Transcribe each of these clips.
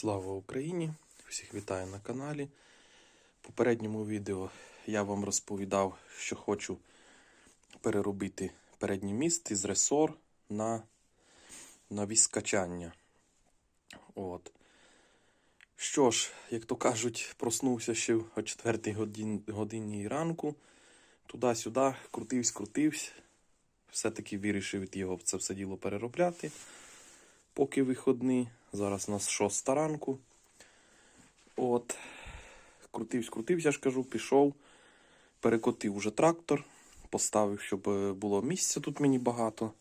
Слава Україні! Всіх вітаю на каналі. В попередньому відео я вам розповідав, що хочу переробити передній міст із ресор на, на віскачання. От. Що ж, як то кажуть, проснувся ще о 4 годин, годині ранку. Туди-сюди, крутився, крутився. Все-таки вирішив його в це все діло переробляти. Поки виходний. Зараз у нас 6 ранку. От. Крутився, крутився, ж кажу, пішов. Перекотив уже трактор. Поставив, щоб е, було місця тут мені багато.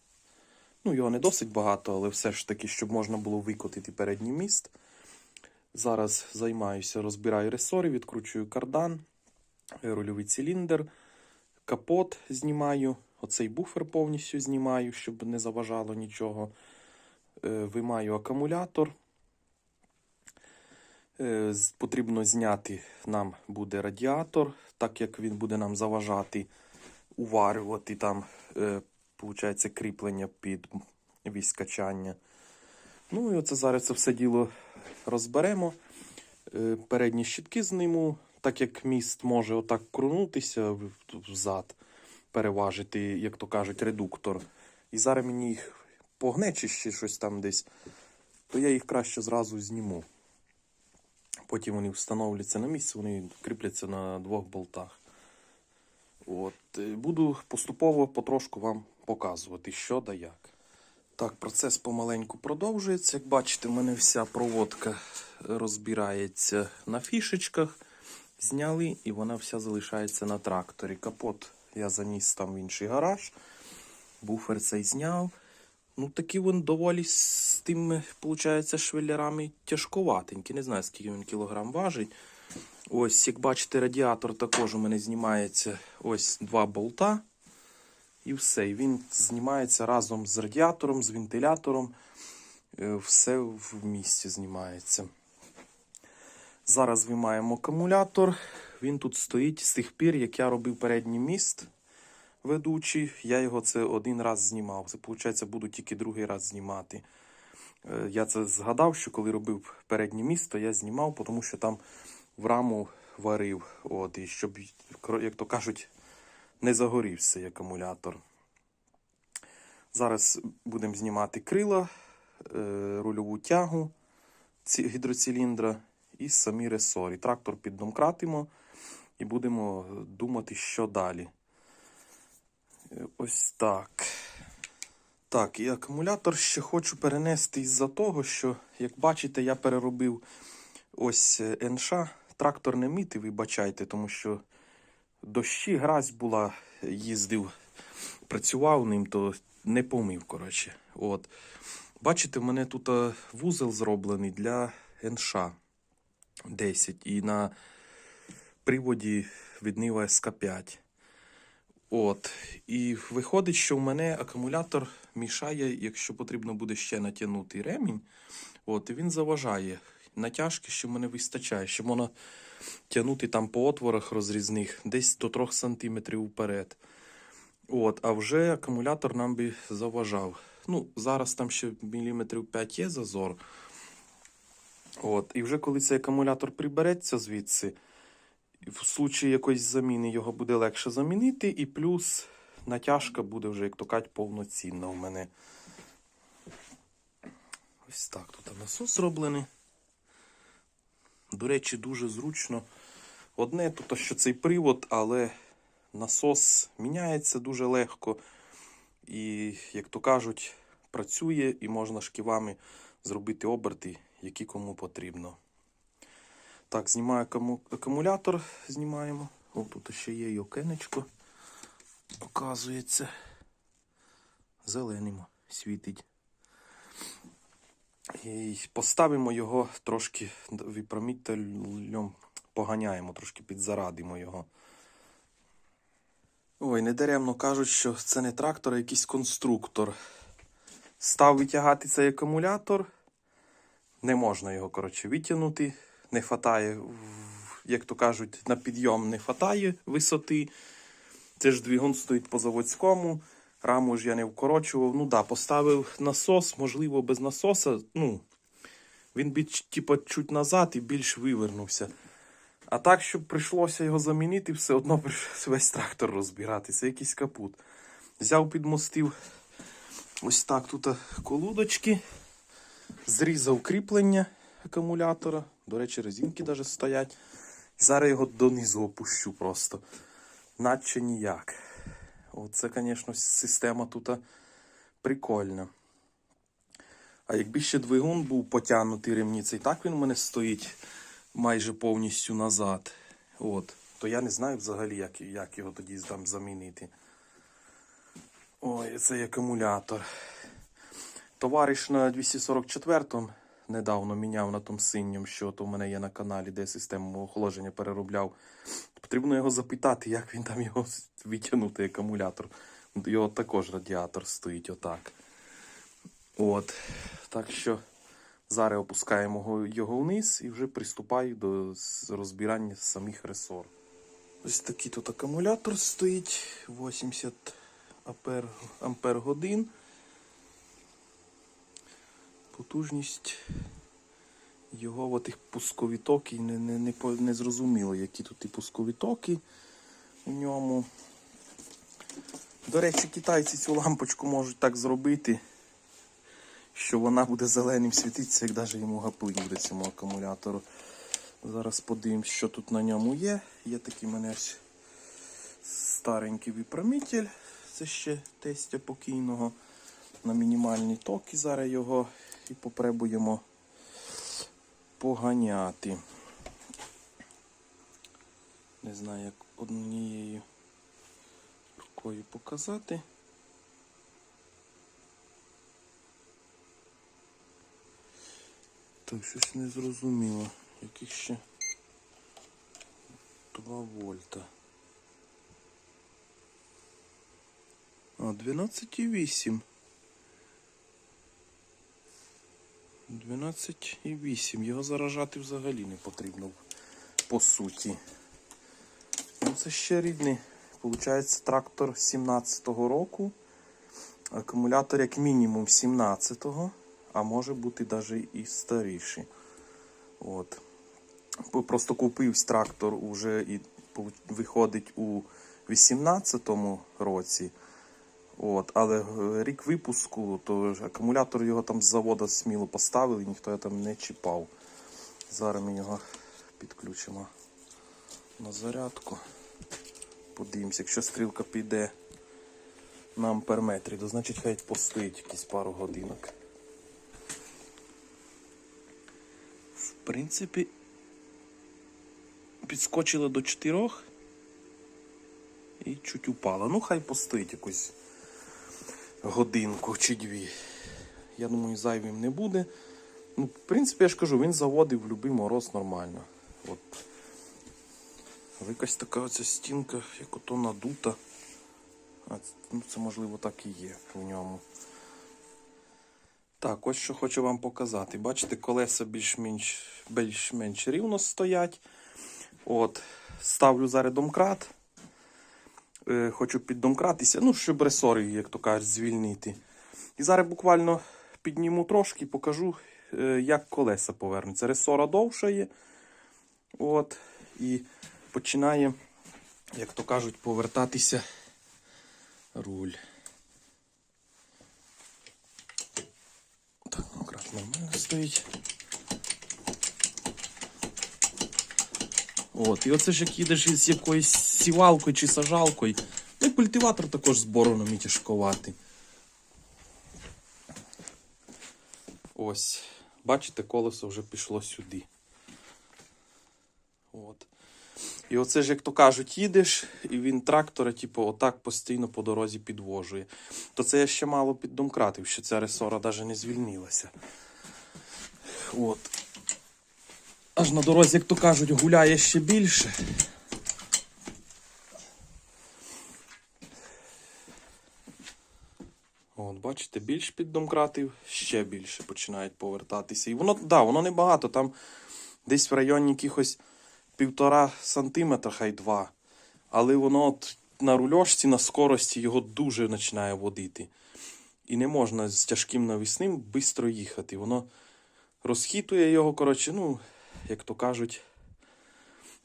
Ну, його не досить багато, але все ж таки, щоб можна було викотити передній міст. Зараз займаюся, розбираю ресори, відкручую кардан, е, рульовий циліндр, капот знімаю. Оцей буфер повністю знімаю, щоб не заважало нічого. Е, Вимаю акумулятор. Е, Потрібно зняти нам буде радіатор, так як він буде нам заважати уварювати там, е, получається, кріплення під віскачання. Ну і оце зараз це все діло розберемо. Е, Передні щитки зніму, так як міст може отак крунутися взад, переважити, як то кажуть, редуктор. І зараз мені їх погне чи ще щось там десь, то я їх краще зразу зніму. Потім вони встановляться на місце, вони кріпляться на двох болтах. От. е, Буду поступово потрошку вам показувати, що да як. Так, процес помаленьку продовжується. Як бачите, в мене вся проводка розбирається на фішечках. Зняли, і вона вся залишається на тракторі. Капот я заніс там в інший гараж. Буфер цей зняв. Ну, такі він доволі з тими, виходить, швеллерами тяжковатенький. Не знаю, скільки він кілограм важить. Ось, як бачите, радіатор також у мене знімається ось два болта. І все. І він знімається разом з радіатором, з вентилятором. Е, Все в місці знімається. Зараз виймаємо акумулятор. Він тут стоїть з тих пір, як я робив передній міст ведучий. Я його це один раз знімав. Це, виходить, буду тільки другий раз знімати. Е, Я це згадав, що коли робив переднє місто, я знімав, тому що там в раму варив. От, і щоб, як то кажуть, не загорівся цей акумулятор. Зараз будемо знімати крила, е, рульову тягу гідроциліндра і самі ресорі. Трактор піддомкратимо і будемо думати, що далі. Ось так. Так, і акумулятор ще хочу перенести із-за того, що, як бачите, я переробив ось е, НШ. Трактор не мітив, вибачайте, тому що дощі, гразь була, їздив, працював ним, то не помив, коротше. От. Бачите, в мене тут е, вузол зроблений для НШ 10 і на приводі від Нива СК5. От. І виходить, що в мене акумулятор мішає, якщо потрібно буде ще натягнути ремінь. От, і він заважає. Натяжки, що мене вистачає, що можна тягнути там по отворах розрізних десь до 3 см вперед. От, а вже акумулятор нам би заважав. Ну, зараз там ще міліметрів 5 є зазор. От, і вже коли цей акумулятор прибереться звідси, в случаї якоїсь заміни його буде легше замінити, і плюс натяжка буде вже, як то кажуть, повноцінна у мене. Ось так тут насос зроблений. До речі, дуже зручно. Одне тут, що цей привод, але насос міняється дуже легко. І, як то кажуть, працює і можна шківами зробити оберти, які кому потрібно. Так, знімаю акуму- акумулятор, знімаємо. О, тут ще є і окенечко. Оказується. Зеленим світить. І поставимо його трошки випромітелем, поганяємо, трошки підзарадимо його. Ой, недаремно кажуть, що це не трактор, а якийсь конструктор. Став витягати цей акумулятор. Не можна його, коротше, витягнути. Не хватає, як то кажуть, на підйом не хватає висоти. Це ж двигун стоїть по заводському. Раму ж я не вкорочував. Ну да, поставив насос, можливо, без насоса. Ну, він би типу, чуть назад і більш вивернувся. А так, щоб прийшлося його замінити, все одно весь трактор розбирати. Це якийсь капут. Взяв, підмостив ось так тут колодочки, зрізав кріплення акумулятора. До речі, резинки навіть стоять. Зараз його донизу опущу просто. Наче ніяк. Оце, звісно, система тут прикольна. А якби ще двигун був потягнутий ремніцей, так він у мене стоїть майже повністю назад. От. То я не знаю взагалі, як, як його тоді там замінити. Ой, цей акумулятор. Товариш на 244-му недавно міняв на тому синьому, що то в мене є на каналі, де систему охолодження переробляв. Потрібно його запитати, як він там його витягнути, акумулятор. Його також радіатор стоїть отак. От. Так що зараз опускаємо його- вниз і вже приступаю до розбирання самих ресор. Ось такий тут акумулятор стоїть 80 ампер, ампер годин. Потужність його отих пускові токи не, не, не, не зрозуміло, які тут і пускові токи у ньому. До речі, китайці цю лампочку можуть так зробити, що вона буде зеленим світитися, як навіть йому гаплик буде цьому акумулятору. Зараз подивимось, що тут на ньому є. Є такий мене старенький випромитель. Це ще тестя покійного на мінімальні токи. Зараз його і попробуємо поганяти. Не знаю, як однією рукою показати. Так, щось не зрозуміло. Яких ще 2 вольта. А, 12,8. 12,8. Його заражати взагалі не потрібно по суті. Ну, це ще рідний. Получається трактор 17-го року. Акумулятор як мінімум 17-го, а може бути навіть і старіший. От. Просто купився трактор уже і виходить у 18-му році. От, але е, рік випуску, то акумулятор його там з заводу сміло поставили, ніхто його там не чіпав. Зараз ми його підключимо на зарядку. Подивимося, якщо стрілка піде на амперметрі, то значить хай постоїть якісь пару годинок. В принципі, підскочила до 4 і чуть упала. Ну, хай постоїть якусь годинку чи дві. Я думаю, зайвим не буде. Ну, в принципі, я ж кажу, він заводив в будь-який мороз нормально. От. Але якась така оця стінка, як ото надута. А, ну, це можливо так і є в ньому. Так, ось що хочу вам показати. Бачите, колеса більш-менш більш-менш рівно стоять. От, ставлю зараз домкрат. Е, хочу піддомкратися, ну, щоб ресори, як то кажуть, звільнити. І зараз буквально підніму трошки, покажу, е, як колеса повернуться. Ресора довша є. От, і починає, як то кажуть, повертатися руль. Так, домкрат нормально стоїть. От, і оце ж як їдеш із якоюсь сівалкою чи сажалкою. Ну і культиватор також з бороном і тяжковатий. Ось. Бачите, колесо вже пішло сюди. От. І оце ж, як то кажуть, їдеш, і він трактора, типу, отак постійно по дорозі підвожує. То це я ще мало піддомкратив, що ця ресора навіть не звільнилася. От. Аж на дорозі, як то кажуть, гуляє ще більше. От, бачите, більш піддомкратив, ще більше починають повертатися. І воно, да, воно небагато, там десь в районі якихось півтора сантиметра, хай два. Але воно от на рульошці, на скорості його дуже починає водити. І не можна з тяжким навісним швидко їхати. Воно розхитує його, коротше, ну, як то кажуть,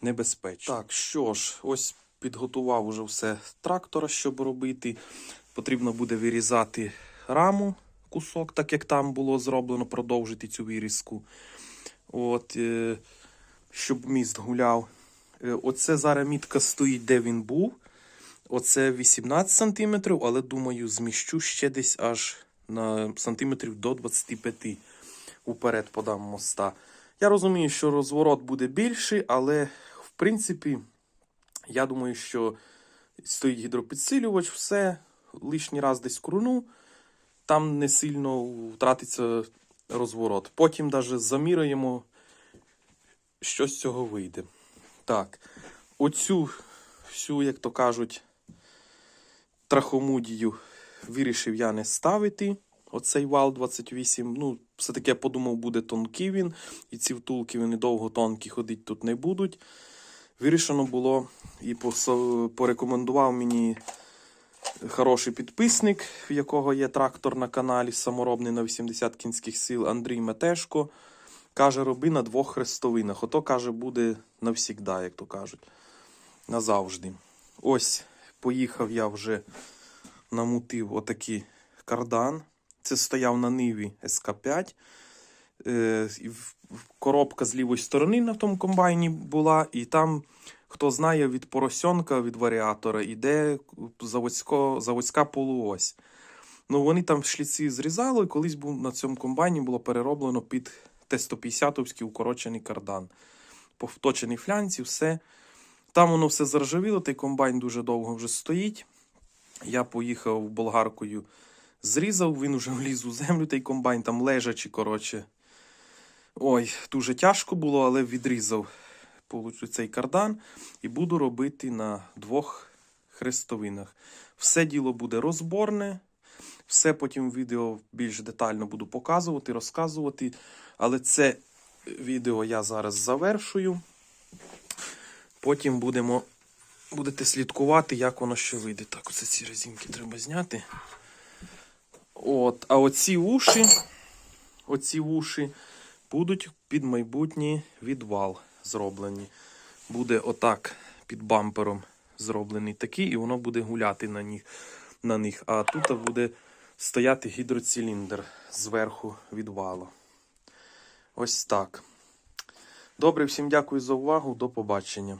небезпечно. Так, що ж, ось підготував уже все трактора, щоб робити. Потрібно буде вирізати раму, кусок, так як там було зроблено, продовжити цю вирізку. От, е, щоб міст гуляв. Е, Оце зараз мітка стоїть, де він був. Оце 18 сантиметрів, але думаю, зміщу ще десь аж на сантиметрів до 25 уперед подам моста. Я розумію, що розворот буде більший, але в принципі, я думаю, що стоїть гідропідсилювач, все, лишній раз десь круну, там не сильно втратиться розворот. Потім навіть заміряємо, що з цього вийде. Так, оцю всю, як то кажуть, трахомудію вирішив я не ставити. Оцей вал 28. Ну, все-таки я подумав, буде тонкий він, і ці втулки вони довго тонкі ходити тут не будуть. Вирішено було і порекомендував мені хороший підписник, в якого є трактор на каналі саморобний на 80 кінських сил Андрій Метешко. Каже, роби на двох хрестовинах. Ото каже, буде навсігда, як то кажуть. Назавжди. Ось, поїхав я вже намутив отакий кардан. Це стояв на ниві СК5. Е, коробка з лівої сторони на тому комбайні була, і там, хто знає, від поросенка, від варіатора йде заводсько, заводська полуось. Ну, вони там шліці зрізали, і колись був на цьому комбайні було перероблено під Т-150-овський укорочений кардан. Повточений флянці, все. Там воно все заржавіло, той комбайн дуже довго вже стоїть. Я поїхав болгаркою, зрізав, він уже вліз у землю, той комбайн там лежачи, коротше. Ой, дуже тяжко було, але відрізав получу, цей кардан і буду робити на двох хрестовинах. Все діло буде розборне, все потім в відео більш детально буду показувати, розказувати. Але це відео я зараз завершую. Потім будемо, будете слідкувати, як воно що вийде. Так, оце ці резинки треба зняти. От, а оці уші, оці уші будуть під майбутній відвал зроблені. Буде отак під бампером зроблений такий, і воно буде гуляти на них. На них. А тут буде стояти гідроциліндр зверху відвалу. Ось так. Добре, всім дякую за увагу. До побачення.